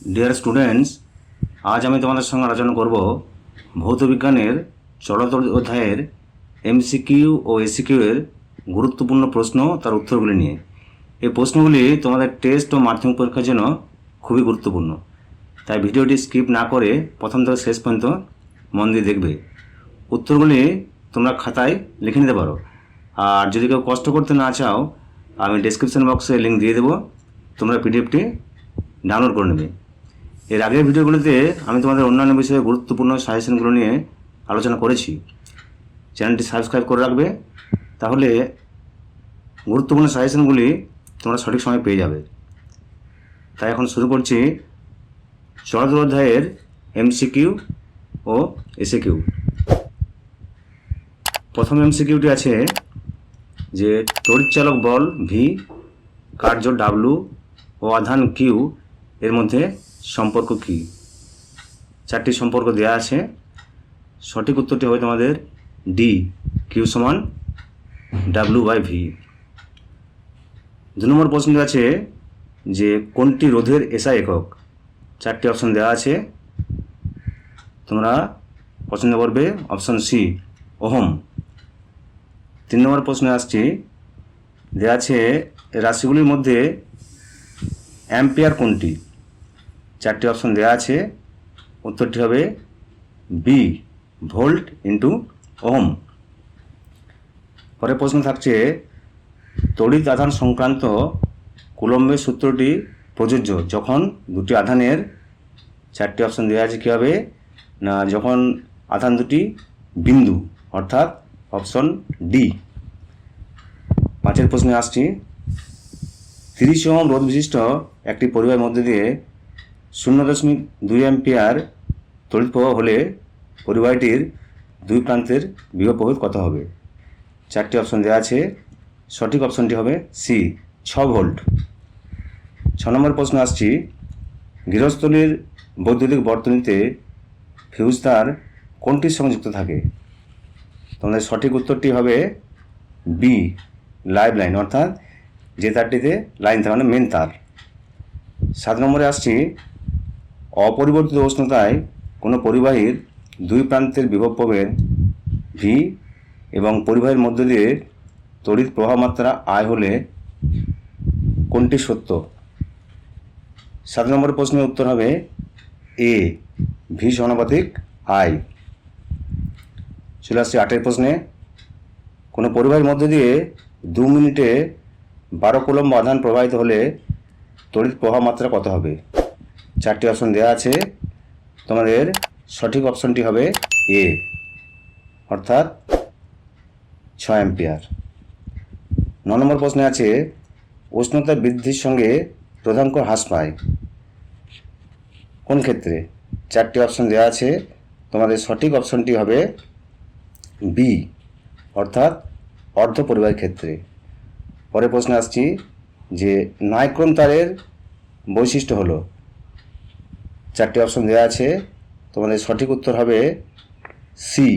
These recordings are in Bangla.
ডিয়ার স্টুডেন্টস আজ আমি তোমাদের সঙ্গে আলোচনা করব ভৌতবিজ্ঞানের চলতর অধ্যায়ের এমসিকিউ ও এসিকিউ এর গুরুত্বপূর্ণ প্রশ্ন তার উত্তরগুলি নিয়ে। এই প্রশ্নগুলি তোমাদের টেস্ট ও মাধ্যমিক পরীক্ষার জন্য খুবই গুরুত্বপূর্ণ। তাই ভিডিওটি স্কিপ না করে প্রথম থেকে শেষ পর্যন্ত মন দিয়ে দেখবে। উত্তরগুলি তোমরা খাতায় লিখে নিতে পারো। আর যদি কেউ কষ্ট করতে না চাও, আমি ডেসক্রিপশন বক্সে লিঙ্ক দিয়ে দেবো। তোমরা পিডিএফটি ডাউনলোড করে নেবে। এর আগের ভিডিওগুলিতে আমি তোমাদের অন্যান্য বিষয়ে গুরুত্বপূর্ণ সাজেশনগুলো নিয়ে আলোচনা করেছি। চ্যানেলটি সাবস্ক্রাইব করে রাখবে, তাহলে গুরুত্বপূর্ণ সাজেশনগুলি তোমরা সঠিক সময় পেয়ে যাবে। তাই এখন শুরু করছি চলতর অধ্যায়ের এমসিকিউ ও এসিকিউ প্রথম এমসিকিউটি আছে যে তড়িৎচালক বল ভি কার্য ডাব্লু ও আধান কিউ এর মধ্যে সম্পর্ক কি? চারটি সম্পর্ক দেওয়া আছে। সঠিক উত্তরটি হবে তোমাদের ডি কিউ সমান ডাব্লু বাই ভি দু নম্বর প্রশ্নটি আছে যে কোনটি রোধের এসআই একক? চারটি অপশন দেওয়া আছে। তোমরা পছন্দ করবে অপশন সি ওহম। তিন নম্বর প্রশ্নে আসছি। দেওয়া আছে রাশিগুলির মধ্যে অ্যাম্পিয়ার কোনটি? চারটি অপশন দেওয়া আছে। উত্তরটি হবে বি ভোল্ট ইন্টু ওহম পরের প্রশ্ন থাকছে, তড়িৎ আধান সংক্রান্ত কুলম্বের সূত্রটি প্রযোজ্য যখন দুটি আধানের চারটি অপশন দেওয়া আছে, কী হবে? না, যখন আধান দুটি বিন্দু, অর্থাৎ অপশন ডি পাঁচের প্রশ্নে আসছি, তিরিশ ওহম রোধ বিশিষ্ট একটি পরিবারের মধ্যে দিয়ে শূন্য দশমিক দুই অ্যাম্পিয়ার তড়িৎ প্রবাহ হলে পরিবাহীটির দুই প্রান্তের বিভব প্রভেদ কত হবে? চারটি অপশন দেওয়া আছে। সঠিক অপশনটি হবে সি ছ ভোল্ট ছ নম্বর প্রশ্ন আসছি। গৃহস্থলীর বৈদ্যুতিক বর্তনীতে ফিউজ তার কোনটির সঙ্গে যুক্ত থাকে? তোমাদের সঠিক উত্তরটি হবে বি লাইভ লাইন, অর্থাৎ যে তারটিতে লাইন থাকে মানে মেন তার। সাত নম্বরে আসছি। অপরিবর্তিত উষ্ণতায় কোনো পরিবাহীর দুই প্রান্তের বিভব প্রভেদ ভি এবং পরিবাহীর মধ্য দিয়ে তড়িৎ প্রবাহ মাত্রা আয় হলে কোনটি সত্য? সাত নম্বর প্রশ্নের উত্তর হবে এ ভি সমানুপাতিক আই চলে আসছে আটের প্রশ্নে। কোনো পরিবাহের মধ্যে দিয়ে দু মিনিটে বারো কুলম্ব আধান প্রবাহিত হলে তড়িৎ প্রবাহ মাত্রা কত হবে? চারটি অপশন দেওয়া আছে। তোমাদের সঠিক অপশনটি হবে এ অর্থাৎ ছ অ্যাম্পিয়ার ন নম্বর প্রশ্নে আছে, উষ্ণতা বৃদ্ধির সঙ্গে রোধাঙ্ক হ্রাস পায়। কোন ক্ষেত্রে? চারটি অপশন দেওয়া আছে। তোমাদের সঠিক অপশনটি হবে বি অর্থাৎ অর্ধ পরিবাহের ক্ষেত্রে। পরে প্রশ্নে আসছি যে নাইক্রোন তারের বৈশিষ্ট্য হলো চারটি অপশন দেওয়া আছে। তোমাদের সঠিক উত্তর হবে সি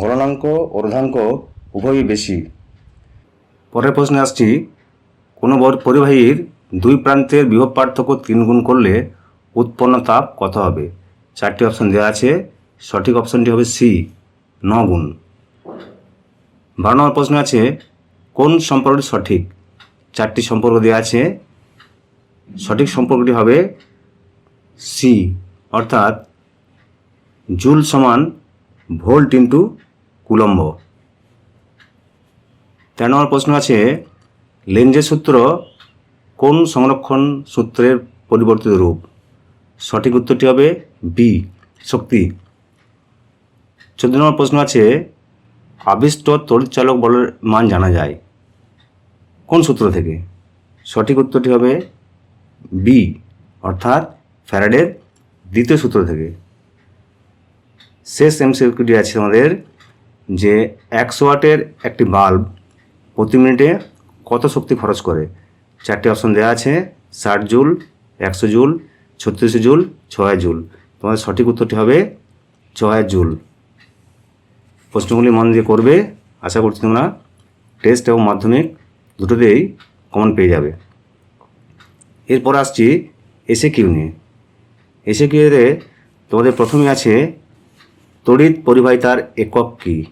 গলনাঙ্ক অর্ধাঙ্ক উভয়ই বেশি। পরের প্রশ্নে আসছি, কোনো পরিবাহীর দুই প্রান্তের বিভব পার্থক্য তিন গুণ করলে উৎপন্ন তাপ কত হবে? চারটি অপশন দেওয়া আছে। সঠিক অপশনটি হবে সি ন গুণ। বারো নম্বর প্রশ্ন আছে, কোন সম্পর্কটি সঠিক? চারটি সম্পর্ক দেওয়া আছে। সঠিক সম্পর্কটি হবে সি অর্থাৎ জুল সমান ভোল্ট ইন্টু কুলম্ব। তেরো নম্বর প্রশ্ন আছে লেঞ্জের সূত্র কোন সংরক্ষণ সূত্রের পরিবর্তিত রূপ? সঠিক উত্তরটি হবে বি শক্তি। চোদ্দ নম্বর প্রশ্ন আছে, আবিষ্ট তড়িৎচালক বলের মান জানা যায়। কোন সূত্র থেকে? সঠিক উত্তরটি হবে বি অর্থাৎ ফ্যারাডের দ্বিতীয় সূত্র থেকে। শেষ এমসিকিউটি আছে আমাদের যে একশো ওয়াটের একটি বাল্ব প্রতি মিনিটে কত শক্তি খরচ করে? চারটি অপশন দেওয়া আছে, ষাট জুল, একশো জুল, ছত্রিশ জুল, ছয় জুল। তোমাদের সঠিক উত্তরটি হবে ছয় জুল। প্রশ্নগুলি মন দিয়ে করবে, আশা করছি তোমরা টেস্ট এবং মাধ্যমিক দুটোতেই কমন পেয়ে যাবে। এরপর আসছি এসে কিউ নিয়ে। এসে কিউতে তোমাদের প্রথমে আছে তড়িৎ পরিবাহিতার একক কী?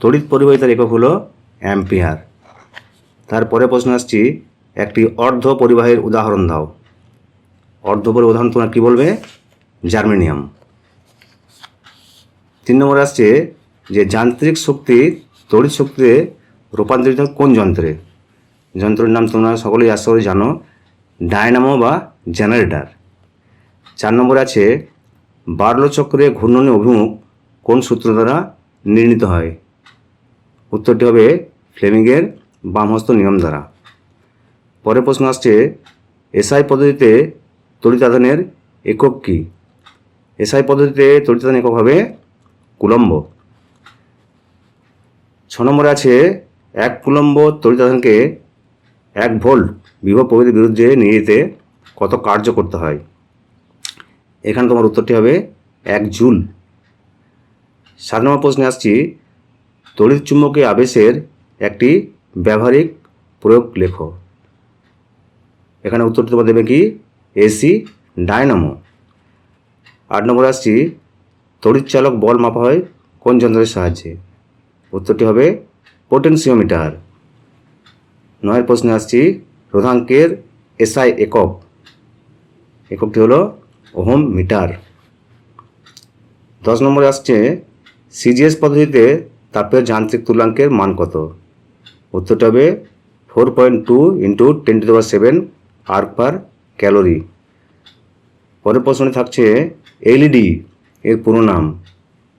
তড়িৎ পরিবাহিতার একক হলো অ্যাম্পিয়ার। তারপরে প্রশ্ন আসছি, একটি অর্ধ পরিবাহের উদাহরণ দাও। অর্ধ পরি উদাহরণ তোমরা কী বলবে? জার্মেনিয়াম। তিন নম্বর আসছে যে যান্ত্রিক শক্তি তড়িৎ শক্তিতে রূপান্তরিত কোন যন্ত্রে? যন্ত্রের নাম তোমরা সকলেই আশা করে জানো ডায়নামো বা জেনারেটর। চার নম্বর আছে, বার্লো চক্রে ঘূর্ণনের অভিমুখ কোন সূত্র দ্বারা নির্ণীত হয়? উত্তরটি হবে ফ্লেমিংয়ের বামহস্ত নিয়ম দ্বারা। পরের প্রশ্ন আসছে, এসআই পদ্ধতিতে তড়িতাদানের একক কী? এসআই পদ্ধতিতে তড়িতাদান একক হবে কুলম্ব। ছ নম্বরে আছে, এক কুলম্ব তড়িতাদানকে এক ভোল্ট বিভব প্রভৃতির বিরুদ্ধে নিয়ে যেতে কত কার্য করতে হয়? এখানে তোমার উত্তরটি হবে এক জুল সাত নম্বর প্রশ্নে আসছি, তড়িৎ চুম্বকীয় আবেশের একটি ব্যবহারিক প্রয়োগ লেখো। এখানে উত্তরটি তোমার দেবে কি? এসি ডায়নামো আট নম্বরে আসছি তড়িৎচালক বল মাপা হয় কোন যন্ত্রের সাহায্যে? উত্তরটি হবে পোটেনসিওমিটার নয়ের প্রশ্নে আসছি রোধাঙ্কের এসআই একক। এককটি হলো ওহম মিটার। দশ নম্বরে আসছে, সিজিএস পদ্ধতিতে তাপের যান্ত্রিক তুলাঙ্কের মান কত? উত্তরটা হবে four point two into ten to দেওয়ার সেভেন আর্ক পার ক্যালোরি। পরের প্রশ্নে থাকছে, এলইডি এর পুরো নাম।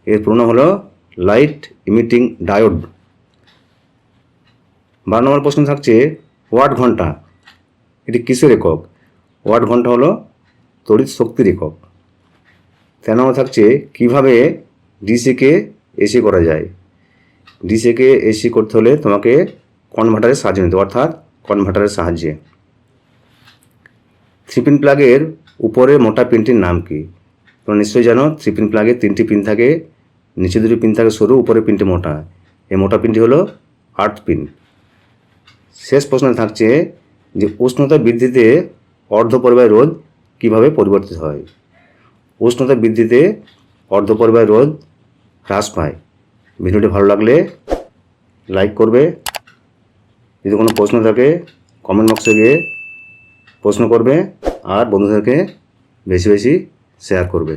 এর পুরো নাম হলো লাইট ইমিটিং ডায়োড। বারো নম্বর প্রশ্ন থাকছে ওয়াট ঘণ্টা। এটি কিসের একক? ওয়াট ঘণ্টা হলো তড়িৎ শক্তির একক। তেরো থাকছে কীভাবে ডিসিকে এসি করা যায়। ডিসিকে এসি করতে হলে তোমাকে কনভার্টারের সাহায্য নিতে অর্থাৎ কনভার্টারের সাহায্যে। থ্রি পিন প্লাগের উপরে মোটা পিনটির নাম কি? তোমরা নিশ্চয়ই জানো থ্রি পিন প্লাগে তিনটি পিন থাকে, নিচে দুটি পিন থাকে সরু উপরে পিনটি মোটা। এই মোটা পিনটি হলো আর্থ পিন শেষ প্রশ্ন থাকছে যে উষ্ণতা বৃদ্ধিতে অর্ধপরিবাহী রোধ কীভাবে পরিবর্তিত হয়? উষ্ণতা বৃদ্ধিতে অর্ধপরিবাহী রোধ হ্রাস পায়। ভিডিওটি ভালো লাগলে লাইক করবে। যদি কোনো প্রশ্ন থাকে কমেন্ট বক্সে গিয়ে প্রশ্ন করবে আর বন্ধুদেরকে বেশি বেশি শেয়ার করবে।